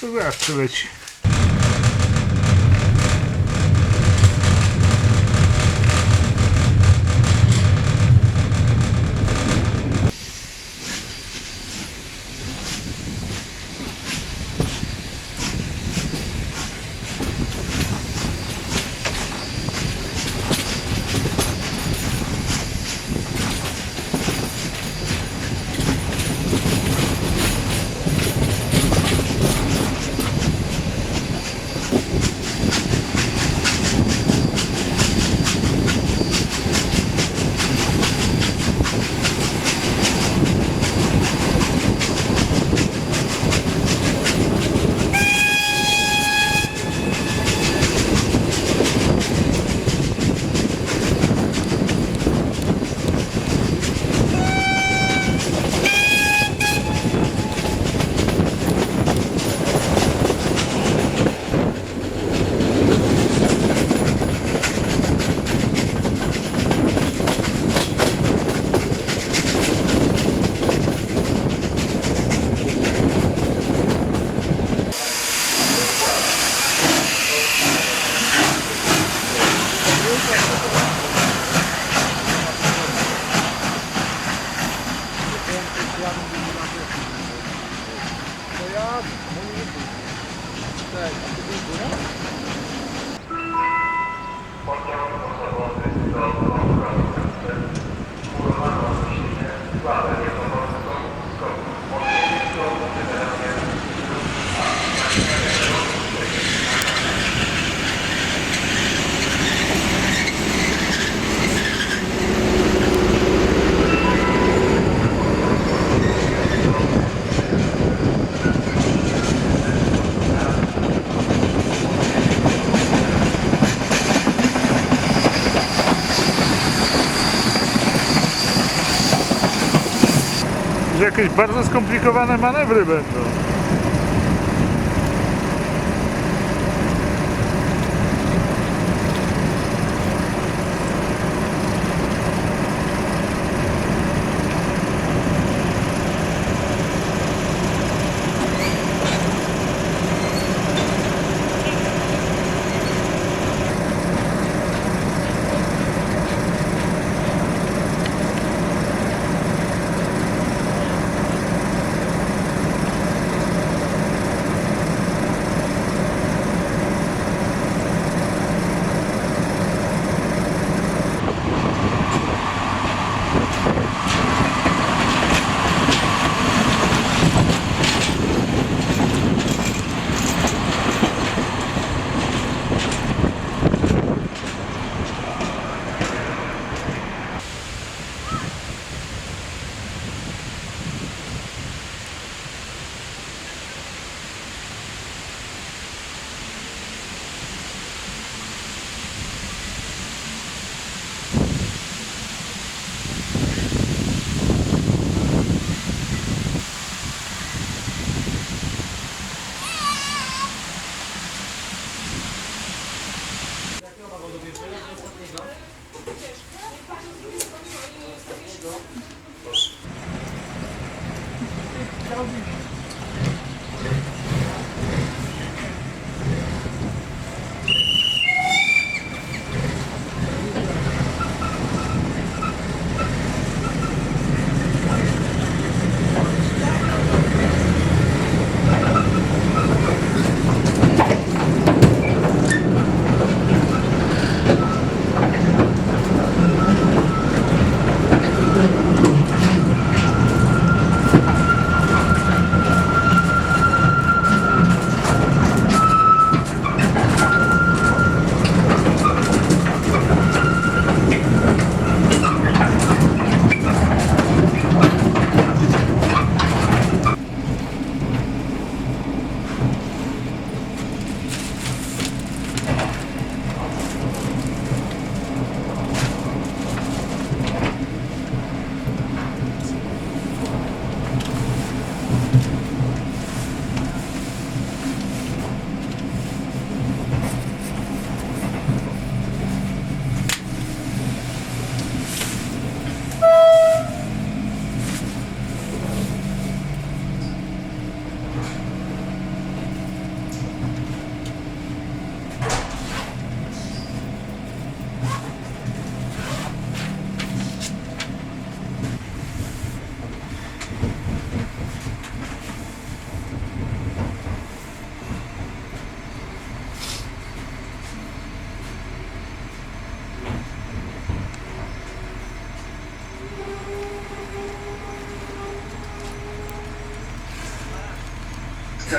To zaraz przyleci. Father. Jakieś bardzo skomplikowane manewry będą.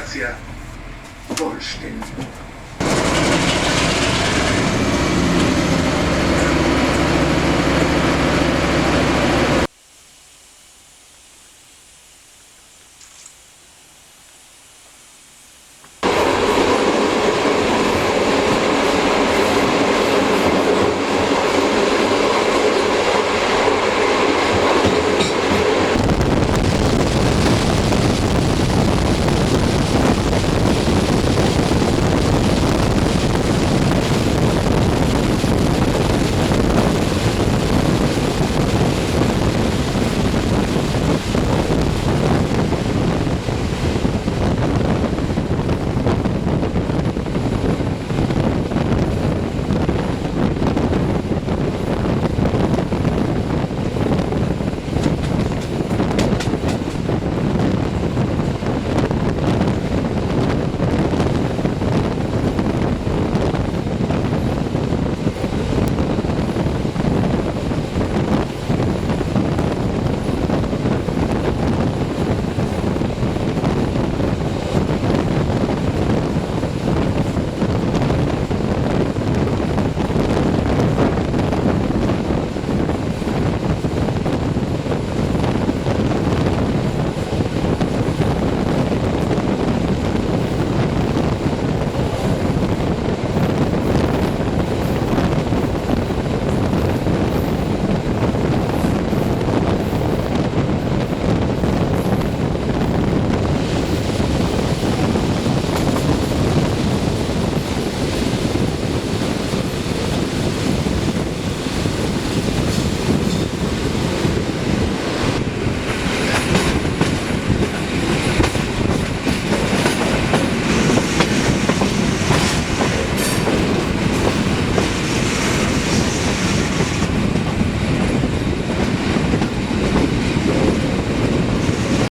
Aktie. Wohlstehen.